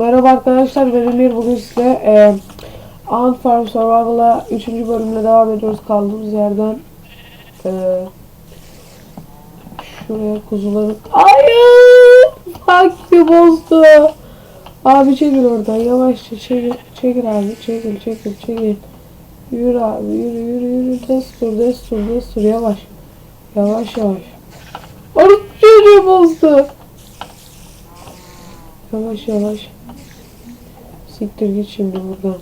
Merhaba arkadaşlar ben Emir. Bugün size e, Ant Farm Survival'a 3. bölümle devam ediyoruz kaldığımız yerden. E, Şuraya kuzuları Hayır! Fuck bozdu. Abi çekil oradan yavaşça çekil Çekil abi çekil çekil çekil. Yürü abi yürü yürü yürü. Destur destur destur yavaş. Yavaş yavaş. Onu çocuğu bozdu. Yavaş yavaş. Siktir git şimdi buradan.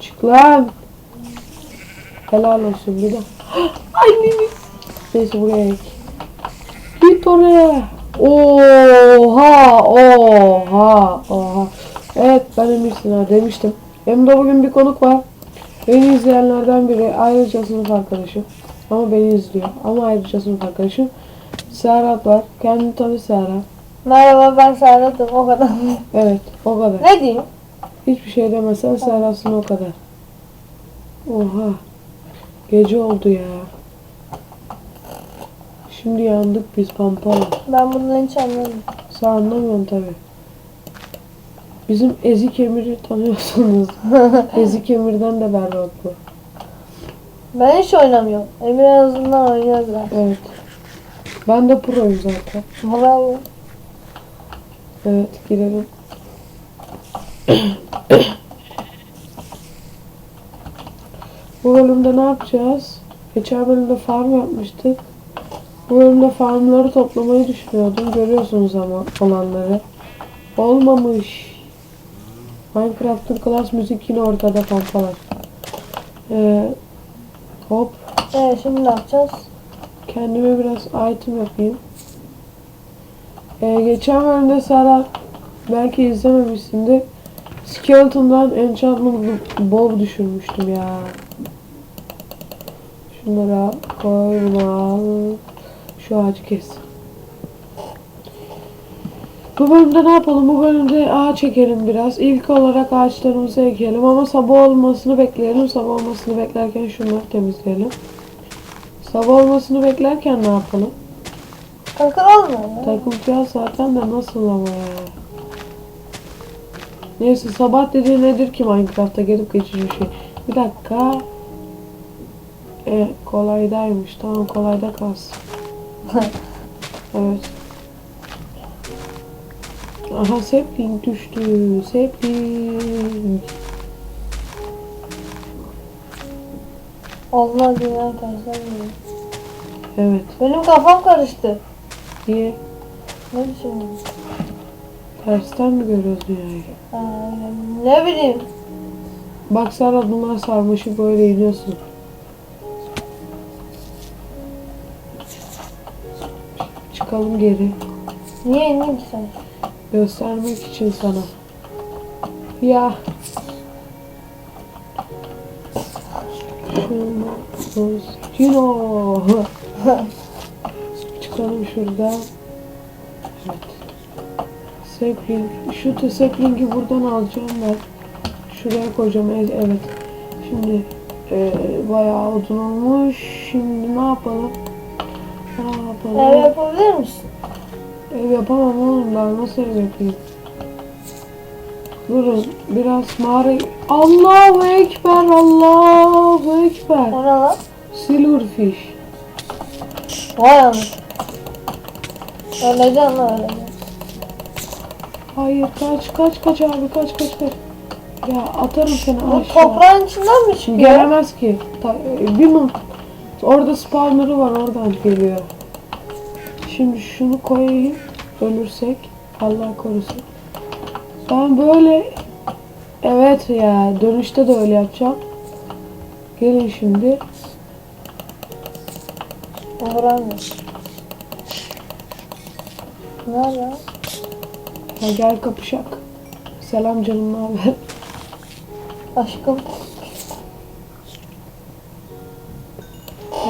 Çık lan. Helal olsun bir de. Ay mimi. Neyse buraya ek. Git oraya. Oha oha oha. Evet ben Emir Sinar demiştim. Yanımda bugün bir konuk var. Beni izleyenlerden biri ayrıca sınıf arkadaşım. Ama beni izliyor. Ama ayrıca sınıf arkadaşım. Serhat var. Kendini tanı Serhat. Merhaba ben Serhat'ım o kadar. Evet o kadar. ne diyeyim? Hiçbir şey demesen Serhat'sın o kadar. Oha. Gece oldu ya. Şimdi yandık biz pampala. Ben bundan hiç anlamadım. Sen anlamıyorsun tabi. Bizim Ezik Emir'i tanıyorsunuz. Ezik Emir'den de berbat bu. Ben hiç oynamıyorum. Emir en azından oynuyor biraz. Evet. Ben de proyum zaten. Bravo. Evet girelim. Bu bölümde ne yapacağız? Geçen bölümde farm yapmıştık. Bu bölümde farmları toplamayı düşünüyordum. Görüyorsunuz ama olanları. Olmamış. Minecraft'ın klas müzik yine ortada pampalar. Ee, hop. Evet şimdi ne yapacağız? Kendime biraz item yapayım. Ee, geçen bölümde Sara belki izlememişsindir. Skeleton'dan Enchantment Bow düşürmüştüm ya. Şunlara koy bunu al. Şu ağacı kes. Bu bölümde ne yapalım? Bu bölümde ağaç ekelim biraz. İlk olarak ağaçlarımızı ekelim ama sabah olmasını bekleyelim. Sabah olmasını beklerken şunları temizleyelim. Sabah olmasını beklerken ne yapalım? Olmuyor ya. Takılacağız zaten de nasıl ama ya. Neyse sabah dediği nedir ki Minecraft'ta gelip geçici bir şey. Bir dakika. E kolaydaymış. Tamam kolayda kalsın. Evet. Aha sapling düştü. Sapling. Olmaz ya arkadaşlar. Evet. Benim kafam karıştı. Niye? Ne düşünüyorsun? Tersten mi görüyoruz dünyayı? Ha, ne bileyim. Bak sana bunlar sarmaşı böyle iniyorsun. Çıkalım geri. Niye ineyim sen? Göstermek için sana. Ya. Cino. Çıkalım şuradan. Evet. Sapling. Şu sapling'i buradan alacağım ben. Şuraya koyacağım. Evet. Şimdi e, bayağı odun olmuş. Şimdi ne yapalım? Ev yapabilir misin? Ev yapamam oğlum daha nasıl ev yapayım? Durun biraz mağara... Allahu Ekber Allahu Ekber O ne lan? Silverfish Vay anasını. Öleceksin lan öleceksin. Hayır kaç kaç kaç abi kaç kaç kaç Ya atarım seni Bu aşağı toprağın içinden mi çıkıyor? Gelemez ki Ta- e, Bir mum Orada spawner'ı var oradan geliyor Şimdi şunu koyayım Ölürsek Allah korusun Ben böyle Evet ya dönüşte de öyle yapacağım Gelin şimdi Vuramıyor. Nerede? ya Gel kapışak Selam canım ne haber Aşkım.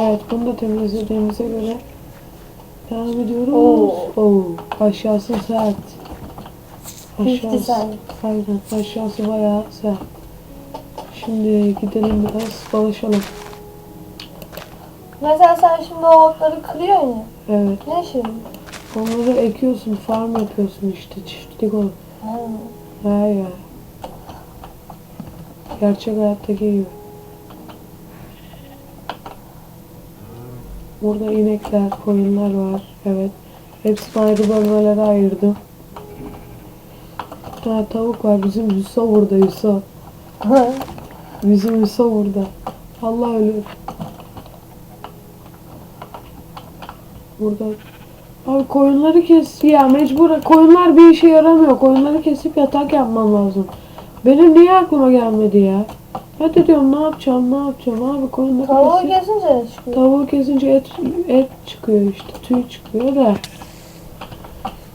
Evet bunu da temizlediğimize göre Devam ediyoruz Oo. Oo. Aşağısı sert Aşağısı. Aynen aşağısı bayağı sert. Şimdi gidelim biraz dolaşalım. Mesela sen şimdi o otları kırıyorsun ya. Evet. Ne şey? Onları ekiyorsun, farm yapıyorsun işte çiftlik ol. Ha. Ha ya. Gerçek hayattaki gibi. Burada inekler, koyunlar var. Evet. Hepsini ayrı bölmelere ayırdım. Bir tane tavuk var. Bizim Hüso burada Hüso. Bizim Hüso burada. Allah ölür. Burada. Abi koyunları kes ya mecbur. Koyunlar bir işe yaramıyor. Koyunları kesip yatak yapmam lazım. Benim niye aklıma gelmedi ya? Hadi diyorum ne yapacağım ne yapacağım abi koyunları Tavuğu kesip- kesince ne çıkıyor? Tavuğu kesince et, et çıkıyor işte. Tüy çıkıyor da.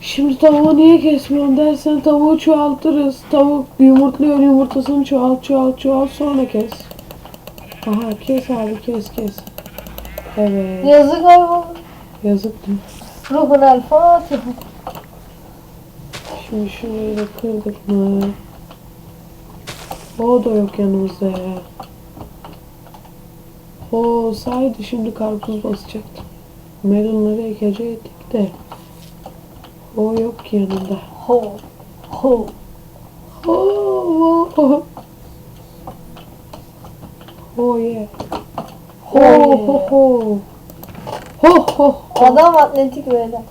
Şimdi tavuğu niye kesmiyorum dersen tavuğu çoğaltırız. Tavuk yumurtluyor yumurtasını çoğalt çoğalt çoğalt sonra kes. Aha kes abi kes kes. Evet Yazık hayvan. yazık değil mi? Ruhun el Fatiha. Şimdi şurayı da kırdık mı? O da yok yanımızda ya. Olsaydı şimdi karpuz basacaktım. Melonları ekecektik de. O yok ki yanında. Ho. Ho. Oh, oh, oh yeah. Ho ho ho. Ho ho ho. Adam atletik böyle.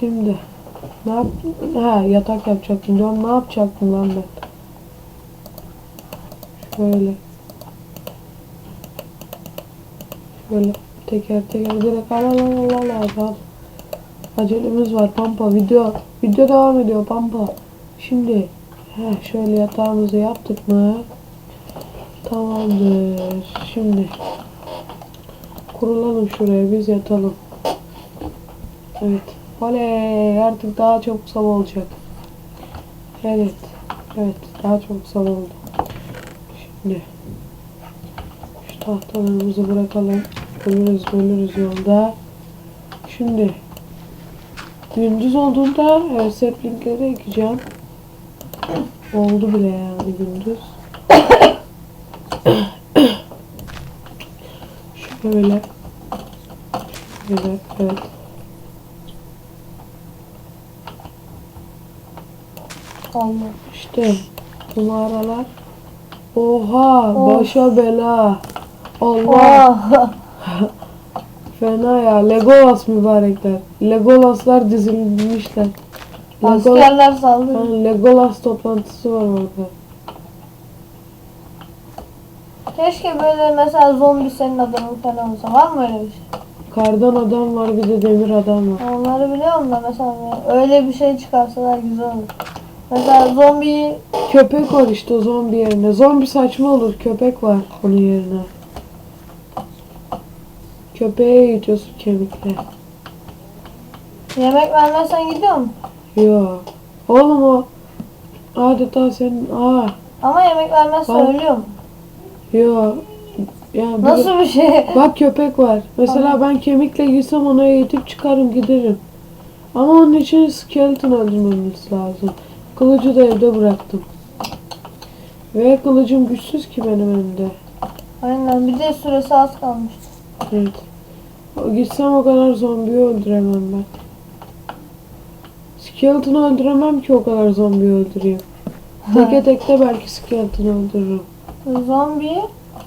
Şimdi ne yap? Ha yatak yapacaktım. Diyorum ne yapacaktım lan ben? Şöyle. Şöyle teker teker direkt al al al al al al. Acelemiz var Pampa video. Video devam ediyor Pampa. Şimdi he şöyle yatağımızı yaptık mı? Tamamdır. Şimdi kurulalım şuraya biz yatalım. Evet. Oley artık daha çabuk sabah olacak. Evet. Evet daha çabuk sabah oldu. Şimdi şu tahtalarımızı bırakalım. Ölürüz ölürüz yolda. Şimdi gündüz olduğunda e, saplingleri ekeceğim. Oldu bile yani gündüz. Şöyle. Şöyle evet. Allah. İşte bu mağaralar. Oha Of. başa bela. Allah Oh. fena ya. Legolas mübarekler. Legolaslar dizilmişler. Askerler saldırıyor. Ha, Legolas toplantısı var orada. Keşke böyle mesela zombi senin adamın falan olsa. Var mı öyle bir şey? Kardan adam var bir de demir adam var. Onları biliyorum da mesela öyle bir şey çıkarsalar güzel olur. Mesela zombiyi Köpek var işte zombi yerine. Zombi saçma olur. Köpek var onun yerine. Köpeğe yiyeceğiz kemikle. yemek vermezsen gidiyor mu? Yo. Oğlum o adeta senin aa Ama yemek vermezsen Var. ölüyor mu? yo. Yani bir- Nasıl bir şey? Bak köpek var. Mesela ben kemikle girsem ona eğitip çıkarım giderim. Ama onun için skeleton öldürmemiz lazım. Kılıcı da evde bıraktım. Ve kılıcım güçsüz ki benim elimde. Aynen bir de süresi az kalmış. Evet. O- Gitsem o kadar zombiyi öldüremem ben. Skeleton'ı öldüremem ki o kadar zombiyi öldüreyim. Teke tekte belki skeleton'ı öldürürüm. Zombiyi,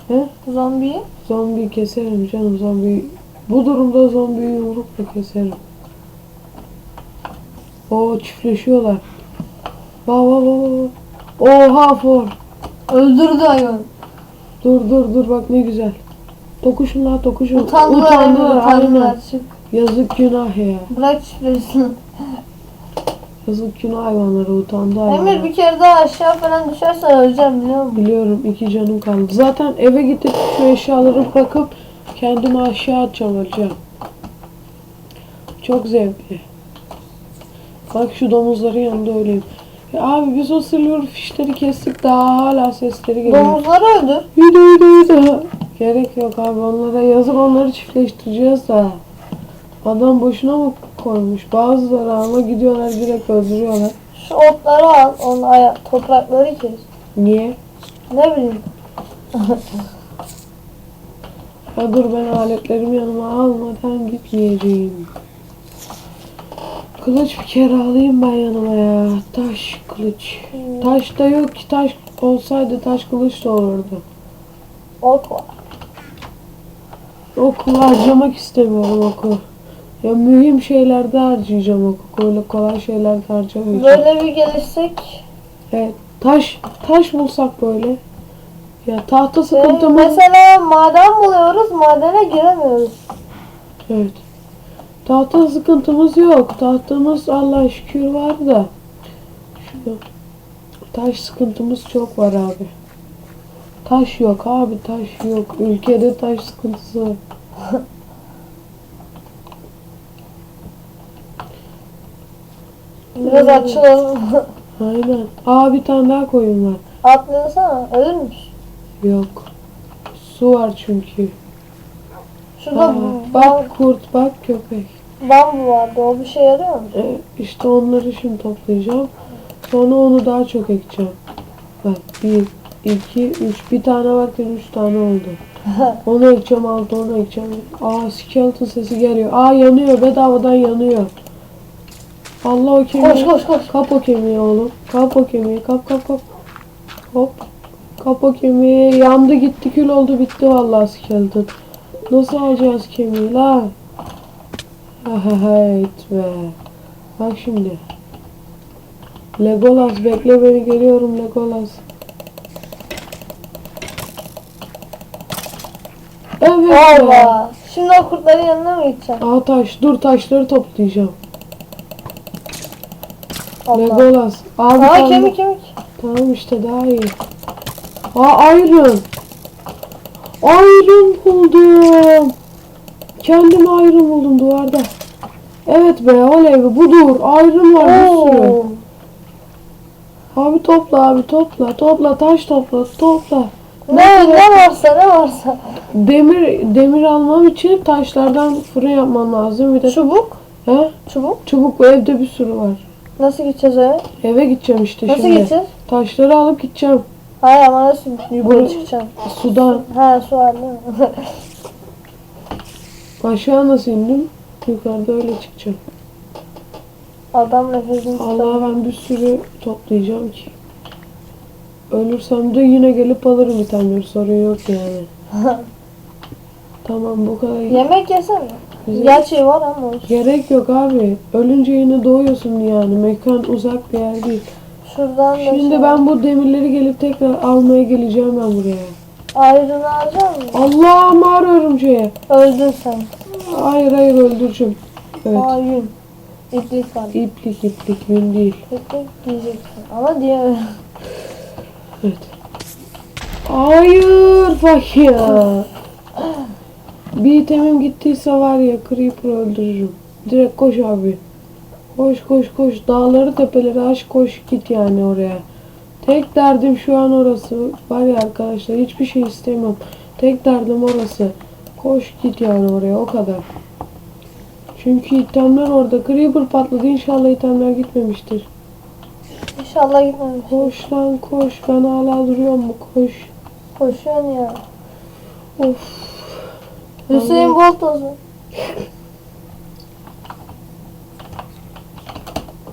He? zombiyi Zombiyi keserim canım zombiyi. Bu durumda zombiyi yumrukla keserim. Oo çiftleşiyorlar. Bak bak bak. Oha for. öldürdü hayvan. Dur dur dur bak ne güzel. Tokuşun la tokuşun. Utandılar, Utandılar, utandılar. Yazık günah ya. Bırak çiftleşsin. Yazık günah hayvanlara utandı Emir hayvanlar. bir kere daha aşağı falan düşersen öleceğim biliyor musun? Biliyorum iki canım kaldı. Zaten eve gidip şu eşyaları bırakıp kendimi aşağı atacağım öleceğim. Çok zevkli. Bak şu domuzların yanında öleyim. Ya abi biz o silver fişleri kestik daha hala sesleri geliyor. Domuzları öldür. Yürü yürü yürü. Gerek yok abi onlara yazık onları çiftleştireceğiz da. Adam boşuna mı koymuş? Bazıları ama gidiyorlar direkt öldürüyorlar. Şu otları al, onun toprakları kes. Niye? Ne bileyim. Ya dur ben aletlerimi yanıma almadan gitmeyeceğim. Kılıç bir kere alayım ben yanıma ya. Taş kılıç. Taş da yok ki taş olsaydı taş kılıç da olurdu. Ok var. Okulu harcamak istemiyorum oku. Ya mühim şeylerde harcayacağım oku. Öyle kolay şeylerde harcamayacağım. Böyle bir gelişsek. Evet. Taş, taş bulsak böyle. Ya tahta Ee, sıkıntımız... mesela maden buluyoruz, madene giremiyoruz. Evet. Tahta sıkıntımız yok. Tahtamız Allah şükür var da. Şu taş sıkıntımız çok var abi. Taş yok abi taş yok. Ülkede taş sıkıntısı var. Biraz açılalım. Aynen. Aa bir tane daha koyun var. Atlayasana, ölür müsün? Yok. Su var çünkü. Şurada Aa, bak kurt bak köpek. Bambu vardı, o bir şey yarıyor mu? Ee, işte onları şimdi toplayacağım. Sonra onu daha çok ekeceğim. Bak bir, iki, üç. Bir tane varken üç tane oldu. Onu ekeceğim altı onu ekeceğim. Aa skeleton sesi geliyor. Aa yanıyor bedavadan yanıyor. Allah o kemiği. koş koş koş. Kap o kemiği oğlum. Kap o kemiği. Kap kap kap. Hop. Kap o kemiği. Yandı gitti kül oldu bitti vallahi skeleton. Nasıl alacağız kemiği la? Evet be. Bak şimdi. Legolas bekle beni geliyorum Legolas. Evet be. Allah. Şimdi o kurtların yanına mı gideceğim? Aa taş dur taşları toplayacağım. Allah. Legolas. Aa kemik kemik. Tamam işte daha iyi. Aa iron. Iron buldum. Kendim iron buldum duvarda. Evet be oley be budur. Iron var bir sürü. Abi topla abi topla topla taş topla topla. Ne, ne varsa ne varsa. Demir demir almam için taşlardan fırın yapmam lazım. Bir de Çubuk. he? Çubuk. Çubuk ve evde bir sürü var. Nasıl gideceğiz eve? Eve gideceğim işte Nasıl şimdi. gideceğiz? Taşları alıp gideceğim. Hayır ama nasıl yukarı çıkacağım? Sudan. Ha su var değil mi? Aşağı nasıl indim? Yukarıda öyle çıkacağım. Adam nefesini. Allah ben bir sürü toplayacağım ki. Ölürsem de yine gelip alırım itemleri sorun yok yani. Tamam bu kadar. Yemek yesene. Güzel. Gerçi var ama olsun. Gerek yok abi. Ölünce yine doğuyorsun yani. Mekan uzak bir yer değil. Şuradan da Şimdi şey- ben bu demirleri gelip tekrar almaya geleceğim ben buraya. Ayrını alacak mısın? Allah mağara örümceğe. Öldün sen. Hayır hayır öldüreceğim. Evet. Aa yün. İplik var. İplik iplik yün değil. İplik diyeceksin. Ama diyemiyorum. Evet. Hayır ya. Bir itemim gittiyse var ya Creeper öldürürüm. Direkt koş abi. Koş koş koş. Dağları tepeleri aş koş git yani oraya. Tek derdim şu an orası. Var ya arkadaşlar hiçbir şey istemiyorum. Tek derdim orası. Koş git yani oraya o kadar. Çünkü itemler orada. Creeper patladı. İnşallah itemler gitmemiştir. İnşallah gitmemiş. Koş lan koş. Ben hala duruyorum mu? Koş. Koşuyorsun ya. Of. Hüseyin Bolt olsun.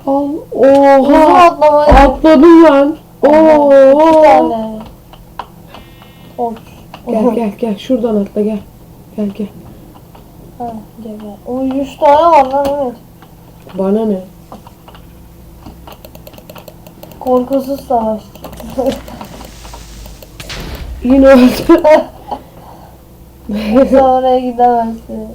Al. Hızlı Oha. atlamayı. Atladım lan. Bir Oo. tane. Ok. Gel gel gel. Şuradan atla gel. Gel gel. Ha, gel gel. O 100 tane var lan evet. Bana ne? Korkusuz savaş. Yine öldü. Sen oraya gidemezsin.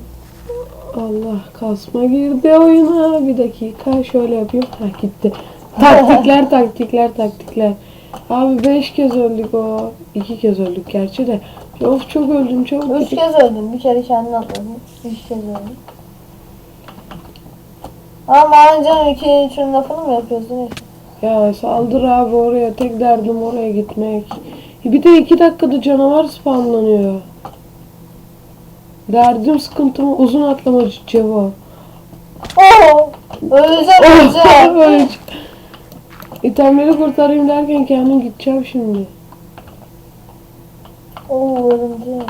Allah kasma girdi oyuna. Bir dakika şöyle yapayım. Ha gitti. Taktikler taktikler taktikler. Abi 5 kez öldük o. 2 kez öldük gerçi de. Of çok öldüm çok. Üç kez öldüm. Bir kere kendin atladın. Üç kez öldüm. Ama bana canım iki üçün lafını mı yapıyorsun? Neyse. Ya saldır abi oraya. Tek derdim oraya gitmek. Bir de iki dakikada canavar spawnlanıyor. Derdim sıkıntım uzun atlama Cevo. Oo! Öleceğim öleceğim. Öyle çık- İtemleri kurtarayım derken kendim gideceğim şimdi. Oo örümceğim.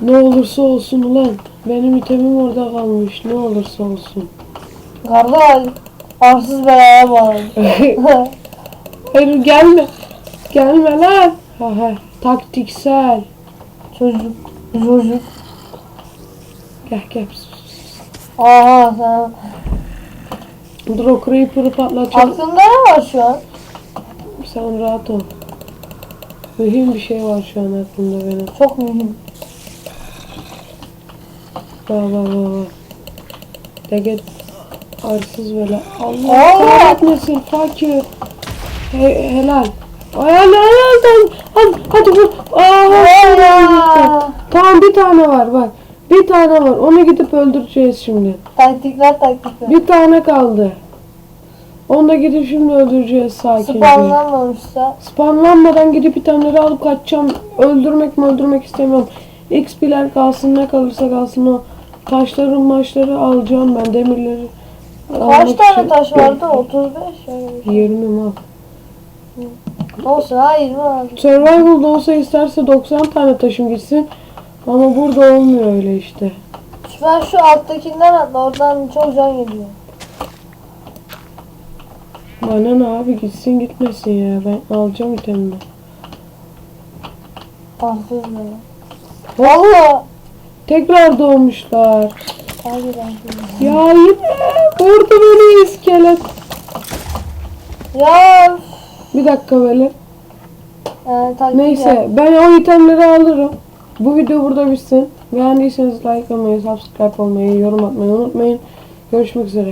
Ne olursa olsun ulan. Benim itemim orada kalmış. Ne olursa olsun. Kardeş. Arsız belaya bağlı. Hayır gelme. Gelme lan. Ha ha. Taktiksel. Çocuk. Çocuk. Gel gel. Aha sen. Dur o creeper'ı patlatacağım. Aklında ne var şu an? Sen rahat ol. Mühim bir şey var şu an aklımda benim. Çok mühim. Bak bak bak bak. De git. Arsız böyle. Allah Allah! kahretmesin fakir. He, helal. Ay helal helal. Hadi, hadi vur. Aa! Tamam bir tane var bak. Bir tane var. Onu gidip öldüreceğiz şimdi. Taktikler taktikler. Bir tane kaldı. Onu da gidip şimdi öldüreceğiz sakince. Spamlanmamışsa. Spamlanmadan gidip itemleri alıp kaçacağım. Öldürmek mi öldürmek istemiyorum. XP'ler kalsın ne kalırsa kalsın o. Taşları maçları alacağım ben demirleri. Kaç tane için- taş vardı? 35 öyle bir şey. 20 mal. Olsun ha 20 lazım. Survival'da olsa isterse 90 tane taşım gitsin. Ama burada olmuyor öyle işte. Ben şu alttakinden atla oradan çok can geliyor. Bana ne abi gitsin gitmesin ya. Ben alacağım itemimi. Arsız böyle. Valla. Tekrar doğmuşlar. Hadi ben Ya yine vurdu beni iskelet. Ya. Bir dakika böyle. Ee, Neyse yap. ben o itemleri alırım. Bu video burada bitsin. Beğendiyseniz like olmayı, subscribe olmayı, yorum atmayı unutmayın. Görüşmek üzere.